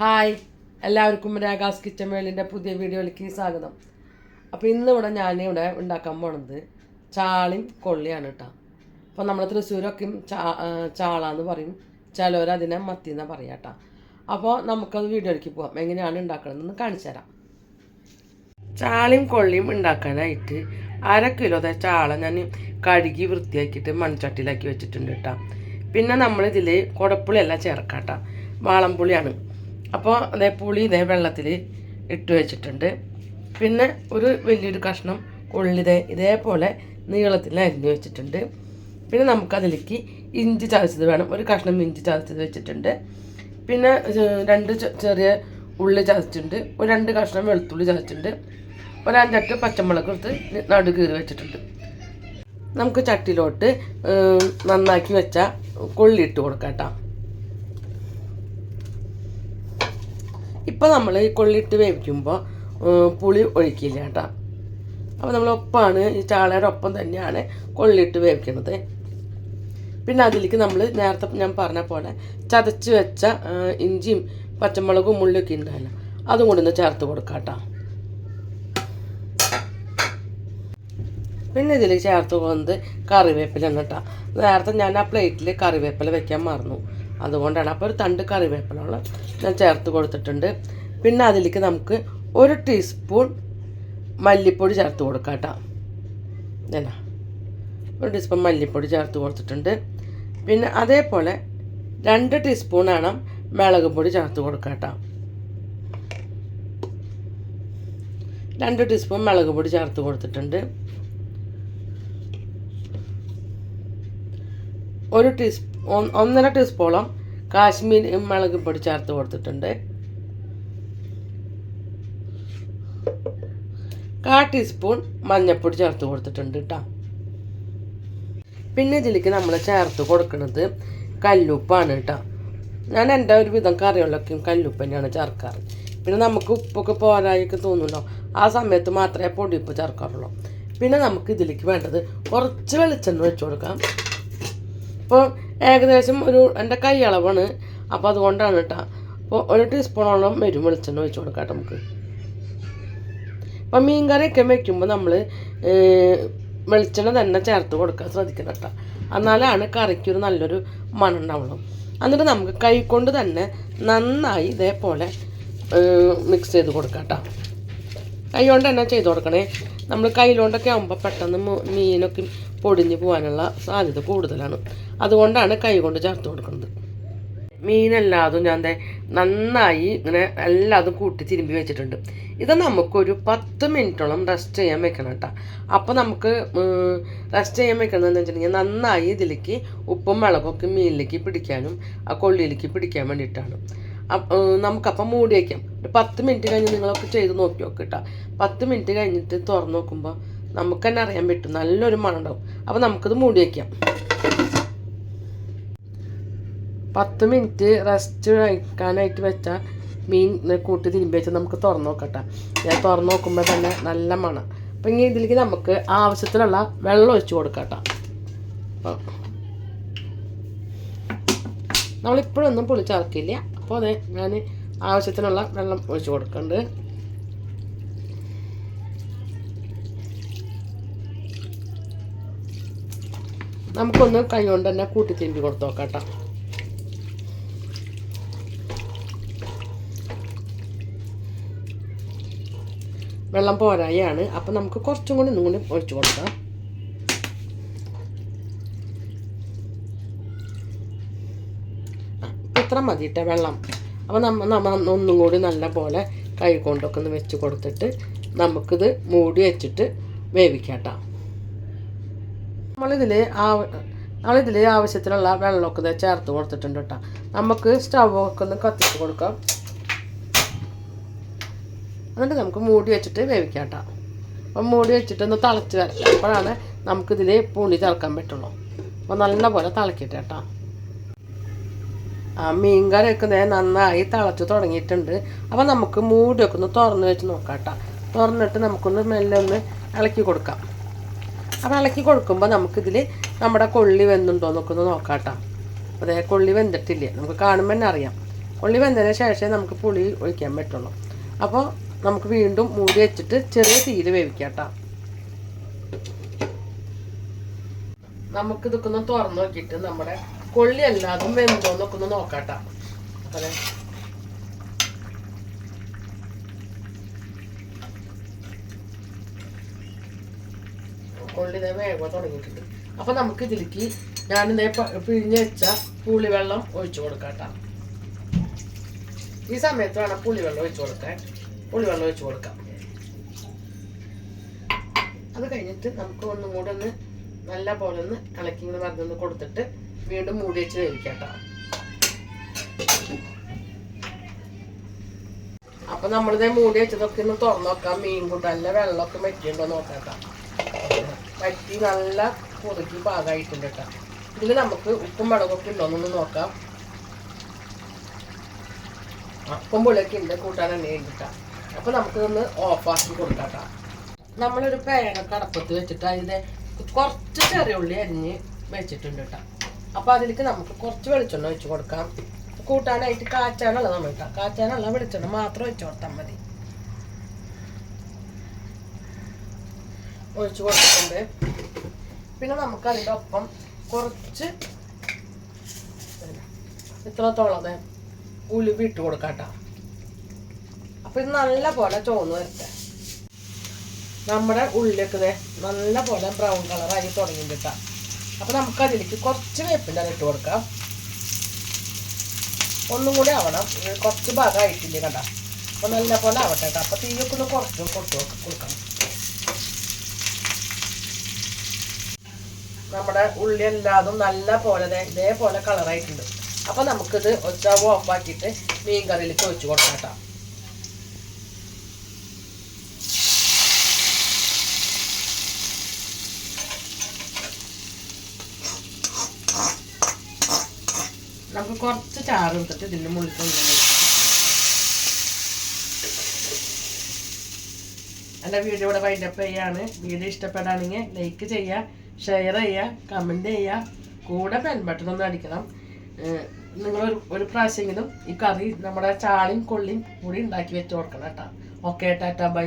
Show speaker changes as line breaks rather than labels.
Hi എല്ലാവർക്കും ragas kitchen വേളിന്റെ പുതിയ വീഡിയോയിലേക്ക് സ്വാഗതം. അപ്പോൾ ഇന്ന് ഇവിടെ ഞാനിവിടെ ഉണ്ടാക്കാൻ പോണത് ചാളയും കൊള്ളിയാണ് കേട്ടോ അപ്പോൾ നമ്മൾ തൃശ്ശൂരൊക്കെ ചാ ചാളാന്ന് പറയും. ചിലവർ അതിനെ മത്തി എന്നാൽ പറയാം കേട്ടോ അപ്പോൾ നമുക്കത് വീഡിയോയിലേക്ക് പോകാം എങ്ങനെയാണ് ഉണ്ടാക്കണമെന്ന് കാണിച്ചു തരാം. ചാളയും കൊള്ളിയും ഉണ്ടാക്കാനായിട്ട് അര കിലോ ചാള ഞാൻ കഴുകി വൃത്തിയാക്കിയിട്ട് മൺചട്ടിയിലാക്കി വെച്ചിട്ടുണ്ട് കേട്ടോ പിന്നെ നമ്മളിതിൽ കുടപ്പുളിയല്ല ചേർക്കാം കേട്ടോ വാളംപുളിയാണ്. അപ്പോൾ അതേ പുളി ഇതേ വെള്ളത്തിൽ ഇട്ട് വെച്ചിട്ടുണ്ട്. പിന്നെ ഒരു വലിയൊരു കഷ്ണം ഉള്ളി ദേ ഇതേപോലെ നീളത്തിൽ അരിഞ്ഞ് വെച്ചിട്ടുണ്ട്. പിന്നെ നമുക്കതിലേക്ക് ഇഞ്ചി ചതച്ചത് വേണം. ഒരു കഷ്ണം ഇഞ്ചി ചതച്ചത് വെച്ചിട്ടുണ്ട്. പിന്നെ രണ്ട് ചെറിയ ഉള്ളി ചതച്ചിട്ടുണ്ട്. ഒരു രണ്ട് കഷ്ണം വെളുത്തുള്ളി ചതച്ചിട്ടുണ്ട്. ഒരു അഞ്ചെട്ട് പച്ചമുളക് എടുത്ത് നടു കീറി വെച്ചിട്ടുണ്ട്. നമുക്ക് ചട്ടിയിലോട്ട് നന്നാക്കി വെച്ച കൊള്ളി ഇട്ട് കൊടുക്കാം കേട്ടോ. ഇപ്പം നമ്മൾ ഈ കൊള്ളിയിട്ട് വേവിക്കുമ്പോൾ പുളി ഒഴിക്കില്ല കേട്ടോ. അപ്പോൾ നമ്മൾ ഒപ്പമാണ് ഈ ചാളയുടെ ഒപ്പം തന്നെയാണ് കൊള്ളിട്ട് വേവിക്കുന്നത്. പിന്നെ അതിലേക്ക് നമ്മൾ നേരത്തെ ഞാൻ പറഞ്ഞ പോലെ ചതച്ച് വെച്ച ഇഞ്ചിയും പച്ചമുളകും ഉള്ളിയൊക്കെ ഉണ്ടാവില്ല അതും കൂടി ഒന്ന് ചേർത്ത് കൊടുക്കാം കേട്ടോ. പിന്നെ ഇതിൽ ചേർത്ത് പോകുന്നത് കറിവേപ്പില കേട്ടോ. നേരത്തെ ഞാൻ ആ പ്ലേറ്റിൽ കറിവേപ്പില വെക്കാൻ മറന്നു. അതുകൊണ്ടാണ്. അപ്പോൾ ഒരു തണ്ട് കറിവേപ്പിലുള്ള ഞാൻ ചേർത്ത് കൊടുത്തിട്ടുണ്ട്. പിന്നെ അതിലേക്ക് നമുക്ക് ഒരു ടീസ്പൂൺ മല്ലിപ്പൊടി ചേർത്ത് കൊടുക്കാം കേട്ടോ. എന്നാ ഒരു ടീസ്പൂൺ മല്ലിപ്പൊടി ചേർത്ത് കൊടുത്തിട്ടുണ്ട്. പിന്നെ അതേപോലെ രണ്ട് ടീസ്പൂണാണ് മുളക് പൊടി ചേർത്ത് കൊടുക്കാം കേട്ടോ. രണ്ട് ടീസ്പൂൺ മുളക് പൊടി ചേർത്ത് കൊടുത്തിട്ടുണ്ട്. ഒരു ടീസ്പൂൺ ഒന്നര ടീസ്പൂണോളം കാശ്മീർ മുളക് പൊടി ചേർത്ത് കൊടുത്തിട്ടുണ്ട്. കാ ടീസ്പൂൺ മഞ്ഞൾപ്പൊടി ചേർത്ത് കൊടുത്തിട്ടുണ്ട് കേട്ടോ പിന്നെ ഇതിലേക്ക് നമ്മൾ ചേർത്ത് കൊടുക്കുന്നത് കല്ലുപ്പാണ് കേട്ടോ ഞാൻ എന്റെ ഒരു വിധം കറികളിലൊക്കെയും കല്ലുപ്പ് തന്നെയാണ് ചേർക്കാറ്. പിന്നെ നമുക്ക് ഉപ്പൊക്കെ പോരായൊക്കെ തോന്നുന്നുണ്ടോ? ആ സമയത്ത് മാത്രമേ പൊടിയുപ്പ് ചേർക്കാറുള്ളൂ. പിന്നെ നമുക്ക് ഇതിലേക്ക് വേണ്ടത് കുറച്ച് വെളിച്ചെണ്ണ വെച്ച് കൊടുക്കാം. ഇപ്പോൾ ഏകദേശം ഒരു എന്റെ കൈ അളവാണ്. അപ്പോൾ അതുകൊണ്ടാണ് കേട്ടോ. അപ്പോൾ ഒരു ടീസ്പൂണോളം വരും വെളിച്ചെണ്ണ ഒഴിച്ച് കൊടുക്കാം നമുക്ക്. അപ്പം മീൻ കറിയൊക്കെ വെക്കുമ്പോൾ നമ്മൾ വെളിച്ചെണ്ണ തന്നെ ചേർത്ത് കൊടുക്കാൻ ശ്രദ്ധിക്കണം കേട്ടോ. എന്നാലാണ് കറിക്കൊരു നല്ലൊരു മണം ഉണ്ടാവുള്ളൂ. എന്നിട്ട് നമുക്ക് കൈ കൊണ്ട് തന്നെ നന്നായി ഇതേപോലെ മിക്സ് ചെയ്ത് കൊടുക്കാം കേട്ടോ. കൈ കൊണ്ട് തന്നെ ചെയ്ത് കൊടുക്കണേ. നമ്മൾ കയ്യിലോണ്ടൊക്കെ ആകുമ്പോൾ പെട്ടെന്ന് മീനൊക്കെ പൊടിഞ്ഞ് പോകാനുള്ള സാധ്യത കൂടുതലാണ്. അതുകൊണ്ടാണ് കൈ കൊണ്ട് ചേർത്ത് കൊടുക്കുന്നത്. മീനെല്ലാതും ഞാൻ നന്നായി ഇങ്ങനെ എല്ലാതും കൂട്ടി തിരുമ്പി വെച്ചിട്ടുണ്ട്. ഇത് നമുക്കൊരു പത്ത് മിനിറ്റോളം റെസ്റ്റ് ചെയ്യാൻ വെക്കണം കേട്ടോ. അപ്പോൾ നമുക്ക് റെസ്റ്റ് ചെയ്യാൻ വെക്കണമെന്ന് വെച്ചിട്ടുണ്ടെങ്കിൽ നന്നായി ഇതിലേക്ക് ഉപ്പും മുളകൊക്കെ മീനിലേക്ക് പിടിക്കാനും ആ കൊള്ളിയിലേക്ക് പിടിക്കാൻ വേണ്ടിയിട്ടാണ്. നമുക്കപ്പം മൂടി വയ്ക്കാം ഒരു പത്ത് മിനിറ്റ് കഴിഞ്ഞ് നിങ്ങളൊക്കെ ചെയ്ത് നോക്കി നോക്ക് കേട്ടോ പത്ത് മിനിറ്റ് കഴിഞ്ഞിട്ട് തുറന്ന് നോക്കുമ്പോൾ നമുക്ക് തന്നെ അറിയാൻ പറ്റും. നല്ലൊരു മണം ഉണ്ടാവും അപ്പോൾ നമുക്കിത് മൂടി വയ്ക്കാം പത്ത് മിനിറ്റ് റെസ്റ്റ് കഴിക്കാനായിട്ട് വെച്ചാൽ മീൻ കൂട്ടി തിരുമ്പി വെച്ചാൽ നമുക്ക് തുറന്നു നോക്കട്ടെ ഞാൻ തുറന്നു നോക്കുമ്പോൾ തന്നെ നല്ല മണം. അപ്പം ഇനി ഇതിലേക്ക് നമുക്ക് ആവശ്യത്തിനുള്ള വെള്ളം ഒഴിച്ച് കൊടുക്കട്ടെ അപ്പം നമ്മളിപ്പോഴൊന്നും പുളി ചേർക്കില്ല അപ്പോൾ അതെ ഞാൻ ആവശ്യത്തിനുള്ള വെള്ളം ഒഴിച്ച് കൊടുക്കുന്നുണ്ട് നമുക്കൊന്ന് കൈ കൊണ്ട് തന്നെ കൂട്ടി തിരുമ്പി കൊടുത്ത് നോക്കാം കേട്ടോ. വെള്ളം പോരായാണ്. അപ്പം നമുക്ക് കുറച്ചും കൂടി ഒന്നും കൂടി ഒഴിച്ചു കൊടുക്കാം. ആ, ഇത്ര മതി കേട്ടോ വെള്ളം. അപ്പോൾ നമ്മൾ നമ്മൾ ഒന്നും കൂടി നല്ല പോലെ കൈ കൊണ്ടൊക്കെ ഒന്ന് വെച്ച് കൊടുത്തിട്ട് നമുക്കിത് മൂടി വെച്ചിട്ട് വേവിക്കാട്ടോ. നമ്മളിതിൽ ആ നമ്മളിതിൽ ആവശ്യത്തിനുള്ള വെള്ളമൊക്കെ ചേർത്ത് കൊടുത്തിട്ടുണ്ട് കേട്ടോ. നമുക്ക് സ്റ്റൗവൊക്കെ ഒന്ന് കത്തിച്ച് കൊടുക്കാം. എന്നിട്ട് നമുക്ക് മൂടി വെച്ചിട്ട് വേവിക്കാം അപ്പം മൂടി വെച്ചിട്ട് ഒന്ന് തിളച്ച് വരട്ടെ. അപ്പോഴാണ് നമുക്കിതിൽ പുളി ചേർക്കാൻ പറ്റുള്ളൂ. അപ്പോൾ നല്ല പോലെ തിളക്കിയിട്ട് കേട്ടോ. ആ മീൻ കറിയൊക്കെ നന്നായി തിളച്ച് തുടങ്ങിയിട്ടുണ്ട്. അപ്പോൾ നമുക്ക് മൂടിയൊക്കെ ഒന്ന് തുറന്ന് വെച്ച് നോക്കാം കേട്ടോ തുറന്നിട്ട് നമുക്കൊന്ന് മെല്ലെ ഒന്ന് ഇളക്കി കൊടുക്കാം. അപ്പോൾ ഇളക്കി കൊടുക്കുമ്പോൾ നമുക്കിതിൽ നമ്മുടെ കൊള്ളി വെന്തുണ്ടോ എന്നൊക്കെ ഒന്ന് നോക്കാം കേട്ടോ അതേ കൊള്ളി വെന്തിട്ടില്ല? നമുക്ക് കാണുമ്പോൾ തന്നെ അറിയാം. കൊള്ളി വെന്തതിന് ശേഷമേ നമുക്ക് പുളി ഒഴിക്കാൻ പറ്റുള്ളൂ. അപ്പോൾ നമുക്ക് വീണ്ടും മൂടി വെച്ചിട്ട് ചെറിയ തീയിൽ വേവിക്കാം കേട്ടോ നമുക്കിതൊക്കെ ഒന്ന് തുറന്ന് നോക്കിയിട്ട് നമ്മുടെ കൊള്ളി എല്ലാതും വെന്തോന്നൊക്കെ ഒന്ന് നോക്കാട്ട. അതെ വേഗം തുടങ്ങിയിട്ടുണ്ട്. അപ്പൊ നമുക്ക് ഇതിലേക്ക് പിഴിഞ്ഞ പിഴിഞ്ഞ് വെച്ച പുളിവെള്ളം ഒഴിച്ചു കൊടുക്കാട്ട. ഈ സമയത്ത് വേണം പുളിവെള്ളം ഒഴിച്ചു കൊടുക്കാൻ. പുളിവെള്ളം ഒഴിച്ചു കൊടുക്കാം. അത് കഴിഞ്ഞിട്ട് നമുക്ക് ഒന്നും കൂടെ ഒന്ന് നല്ല പോലെ ഒന്ന് ഇളക്കി ഇങ്ങനെ മരുന്നൊന്ന് കൊടുത്തിട്ട് വീണ്ടും മൂടി വെച്ച് വേവിക്കാം കേട്ടോ. അപ്പൊ നമ്മളിതേ മൂടി വെച്ചതൊക്കെ ഒന്ന് തുറന്നു നോക്കാം. മീൻ കൊണ്ട് നല്ല വെള്ളമൊക്കെ വറ്റിയുണ്ടോ നോക്കാം കേട്ടോ. വറ്റി നല്ല കുറുക്കി പാകമായിട്ടുണ്ട് കേട്ടോ. ഇതിൽ നമുക്ക് ഉപ്പും മുളകൊക്കെ ഉണ്ടോന്നൊന്ന് നോക്കാം. അപ്പം പുളിയൊക്കെ ഉണ്ട് കൂട്ടാൻ തന്നെ ഉണ്ട് അപ്പൊ നമുക്കിതൊന്ന് ഓഫാക്കി കൊടുക്കാം കേട്ടോ. നമ്മളൊരു പേനൊക്കെ അടപ്പത്ത് വെച്ചിട്ട് അതിന്റെ കുറച്ച് ചെറിയ ഉള്ളി അരിഞ്ഞ് വെച്ചിട്ടുണ്ട് കേട്ടോ. അപ്പൊ അതിലേക്ക് നമുക്ക് കുറച്ച് വെളിച്ചെണ്ണ ഒഴിച്ച് കൊടുക്കാം. കൂട്ടാനായിട്ട് കാച്ചാനുള്ള നമ്മൾ കേട്ടോ കാച്ചാനുള്ള വെളിച്ചെണ്ണ മാത്രം ഒഴിച്ച് കൊടുത്താൽ മതി. ഒഴിച്ച് കൊടുത്തിട്ടുണ്ട്. പിന്നെ നമുക്ക് അതിന്റെ ഒപ്പം കുറച്ച് ഇത്രത്തോളം ഉലുവിട്ട് കൊടുക്കാം കേട്ടോ. അപ്പൊ ഇത് നല്ല പോലെ ചോന്ന് വരട്ടെ. നമ്മുടെ ഉള്ളിലേക്ക് നല്ല പോലെ ബ്രൗൺ കളറായി തുടങ്ങി കിട്ടാം അപ്പം നമുക്ക് അതിലേക്ക് കുറച്ച് വേപ്പിന്റെ ഇട്ട് കൊടുക്കാം. ഒന്നും കൂടി ആവണം. കുറച്ച് ഭാഗമായിട്ടില്ല കണ്ട. അപ്പം നല്ല പോലെ ആവട്ടെ കേട്ടോ അപ്പം തീയൊക്കെ ഒന്ന് കുറച്ചും കൊടുത്തു കൊടുക്കണം. നമ്മുടെ ഉള്ളി എല്ലാതും നല്ല പോലെ ഇതേപോലെ കളറായിട്ടുണ്ട് അപ്പോൾ നമുക്കിത് ഒച്ച ഓഫ് ആക്കിയിട്ട് മീൻ കറിയിലേക്ക് ഒഴിച്ചു കൊടുക്കാം കേട്ടോ നമുക്ക് കുറച്ച് ചാറ് എടുത്തിട്ട് ഇതിന്റെ മുകളിൽ എന്റെ വീഡിയോ ഇവിടെ വൈൻഡപ്പ് ചെയ്യാണ്. വീഡിയോ ഇഷ്ടപ്പെടുകയാണെങ്കിൽ ലൈക്ക് ചെയ്യുക ഷെയർ ചെയ്യുക കമന്റ് ചെയ്യുക. കൂടെ പെൻ ബട്ടൺ ഒന്ന് അടിക്കണം. നിങ്ങൾ ഒരു പ്രാവശ്യമെങ്കിലും ഈ കറി നമ്മുടെ ചാളിയും കൊള്ളിയും കൂടി ഉണ്ടാക്കി വെച്ച് കൊടുക്കണം കേട്ടോ. Okay tata bye